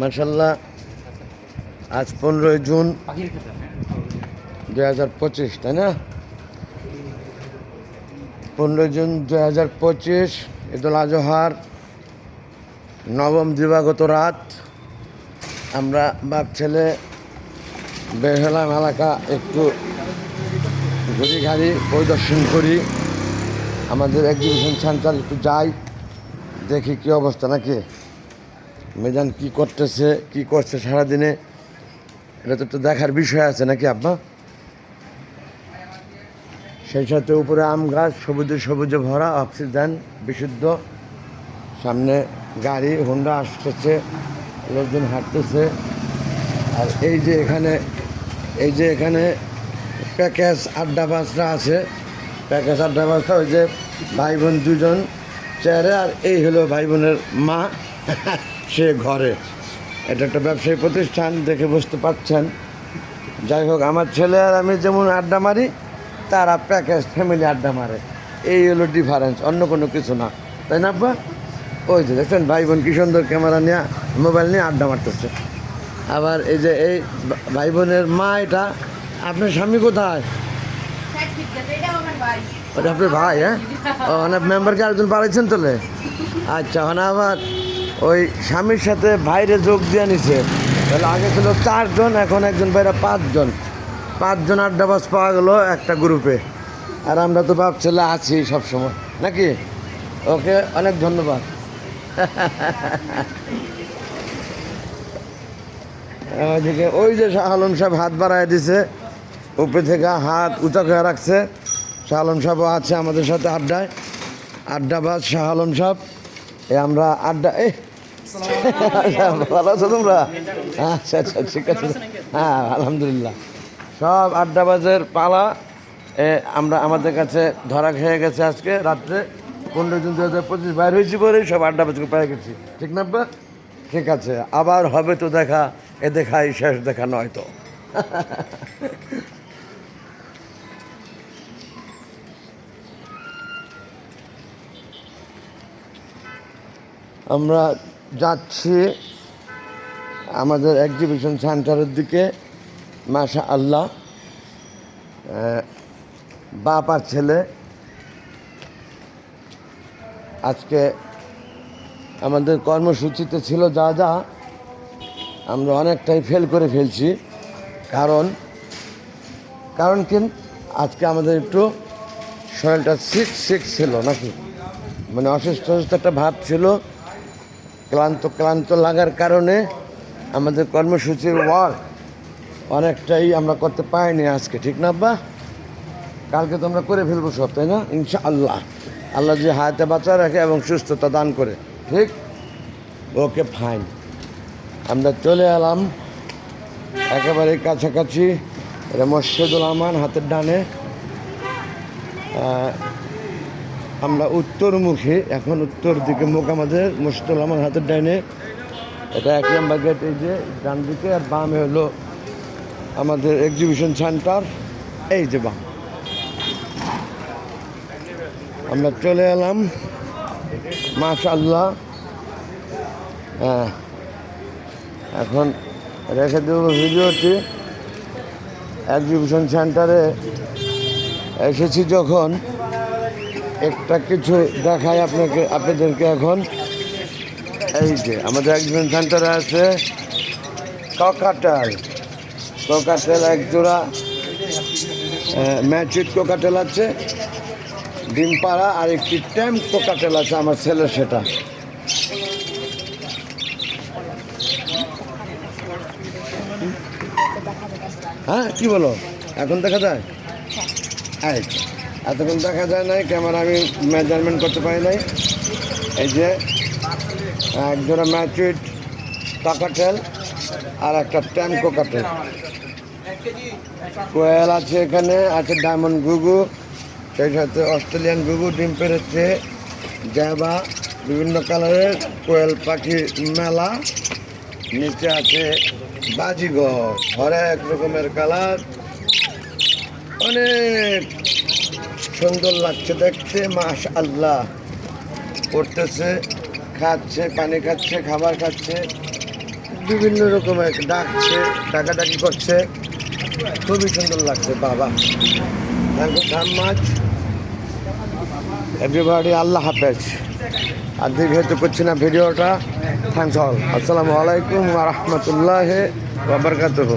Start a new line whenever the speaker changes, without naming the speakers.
মার্শাল্লাহ আজ পনেরোই জুন দু হাজার পঁচিশ, তাই না? পনেরোই জুন দু হাজার পঁচিশ, ঈদুল আজহার, নবম দিবাগত রাত। আমরা বাপ ছেলে বের এলাকা একটু ঘুরি ঘাড়ি পরিদর্শন করি। আমাদের এক্সিবিশন সেন্টার একটু যাই, দেখি কি অবস্থা নাকি। মেজান কি করতেছে, কি করছে সারাদিনে? এটা তো একটু দেখার বিষয় আছে নাকি আব্বা? সেই সাথে উপরে আম গাছ, সবুজে সবুজে ভরা, অক্সিজেন বিশুদ্ধ। সামনে গাড়ি হোন্ডা আসতেছে, লোকজন হাঁটতেছে। আর এই যে এখানে, এই যে এখানে প্যাকেজ আড্ডা বাসটা আছে। প্যাকেজ আড্ডা বাসটা ওই যে ভাই বোন দুজন চেয়ারে, আর এই হলো ভাই বোনের মা। সে ঘরে। এটা একটা ব্যবসায়ী প্রতিষ্ঠান, দেখে বুঝতে পারছেন। যাই হোক, আমার ছেলে আর আমি যেমন আড্ডা মারি, তারা প্যাকেজ ফ্যামিলি আড্ডা মারে। এই হলো ডিফারেন্স অন্য কোনো কিছু না। তাই না, আব্বা? ওই যে দেখছেন, ভাই বোন কি সুন্দর ক্যামেরা নিয়ে মোবাইল নিয়ে আড্ডা মারতেছে। আবার এই যে এই ভাই বোনের মা এটা, আপনার স্বামী কোথায়? আপনার ভাই হ্যাঁ? ও মানে মেম্বারকে আরেকজন বাড়াইছেন তোলে আচ্ছা মানে আবার ওই স্বামীর সাথে ভাইরে যোগ দিয়ে নিছে। তাহলে আগে ছিল চারজন, এখন একজন বাইরে পাঁচজন। পাঁচজন আড্ডাবাজ পাওয়া গেলো একটা গ্রুপে। আর আমরা তো বাপ ছেলে আছি সবসময়। নাকি? ওকে, অনেক ধন্যবাদ। ওইদিকে ওই যে শাহ আলম সাহেব হাত বাড়ায় দিছে, উপরে থেকে হাত উঁচা করে রাখছে। শাহ আলম সাহেবও আছে আমাদের সাথে আড্ডায়। আড্ডাবাজ শাহ আলম সাহেব। আমরা আড্ডা এ ভালো আছো তোমরা? আচ্ছা আচ্ছা ঠিক আছে। হ্যাঁ আলহামদুলিল্লাহ। সব আড্ডাবাজের পালা। আমরা আমাদের কাছে ধরা খেয়ে গেছে আজকে, রাত্রে পনেরো জুন দু হাজার পঁচিশ, বাইর হয়েছি বলেই সব আড্ডাবাজকে পেয়ে গেছি। ঠিক না? ঠিক আছে, আবার হবে তো দেখা। এ দেখাই, শেষ দেখা নয় তো। আমরা যাচ্ছি আমাদের এক্সিবিশন সেন্টারের দিকে মাসা আল্লাহ আহ, বাপ আর ছেলে। আজকে আমাদের কর্মসূচিতে ছিল যা যা আমরা অনেকটাই ফেল করে ফেলছি। কারণ কারণ কি আজকে আমাদের একটু শরীরটা সিক সিক ছিল নাকি? মানে অসুস্থ অসুস্থ একটা ভাব ছিল। ক্লান্ত ক্লান্ত লাগার কারণে আমাদের কর্মসূচির ওয়ার্ক অনেকটাই আমরা করতে পারিনি আজকে, ঠিক না আব্বা? কালকে তো আমরা করে ফেলব সব, তাই না? ইনশা আল্লাহ আল্লাহ যে হায়াতে বাঁচা রাখে এবং সুস্থতা দান করে, ঠিক? Okay, fine. আমরা চলে এলাম একেবারে কাছাকাছি এটা মসজিদুল আমান হাতের ডানে। আমরা উত্তরমুখী, এখন উত্তর দিকে মুখ আমাদের মসজিদুল আমার হাতের ডানে এটা এক নম্বর গেট এই যে ডান দিকে, আর বামে হলো আমাদের এক্সিবিশন সেন্টার এই যে বাম। আমরা চলে এলাম মাশাল্লাহ হ্যাঁ এখন রেখে দেব ভিডিওটি। এক্সিবিশন সেন্টারে এসেছি যখন একটা কিছু দেখায় আপনাকে আপনাদেরকে এখন। এই যে আমাদের একজন সেন্টারে আছে ককাটাল। ককাটেল এক জোড়া ম্যাচুইট কোকাটেল আছে ডিম পাড়া আর একটি ট্যাম কোকাটেল আছে আমার ছেলে সেটা। হ্যাঁ কি বলো? এখন দেখা যায়? তো। এতক্ষণ দেখা যায় নাই, ক্যামেরা আমি মেজারমেন্ট করতে পারি নাই। এই যে, এক জোড়া ম্যাচুইট কাকাটেল আর একটা ট্যাম কোকাটেল কোয়েল আছে এখানে, আছে ডায়মন্ড গুগু সেই সাথে অস্ট্রেলিয়ান গুগু ডিম পেরেছে জ্যাবা বিভিন্ন কালারের কোয়েল পাখি মেলা। নিচে আছে বাজিগর, হরেক রকমের কালার। অনেক সুন্দর লাগছে দেখতে মাস আল্লাহ করতেছে খাচ্ছে, পানি খাচ্ছে, খাবার খাচ্ছে, বিভিন্ন রকমের ডাকছে, ডাকাডাকি করছে। খুবই সুন্দর লাগছে, বাবা। Thank you much. এভরিবাডি আল্লাহ হাফেজ। আর দীর্ঘায়িত করছি না ভিডিওটা। Thanks all. আসসালামু আলাইকুম রহমতুল্লাহ বাবরকাতুহ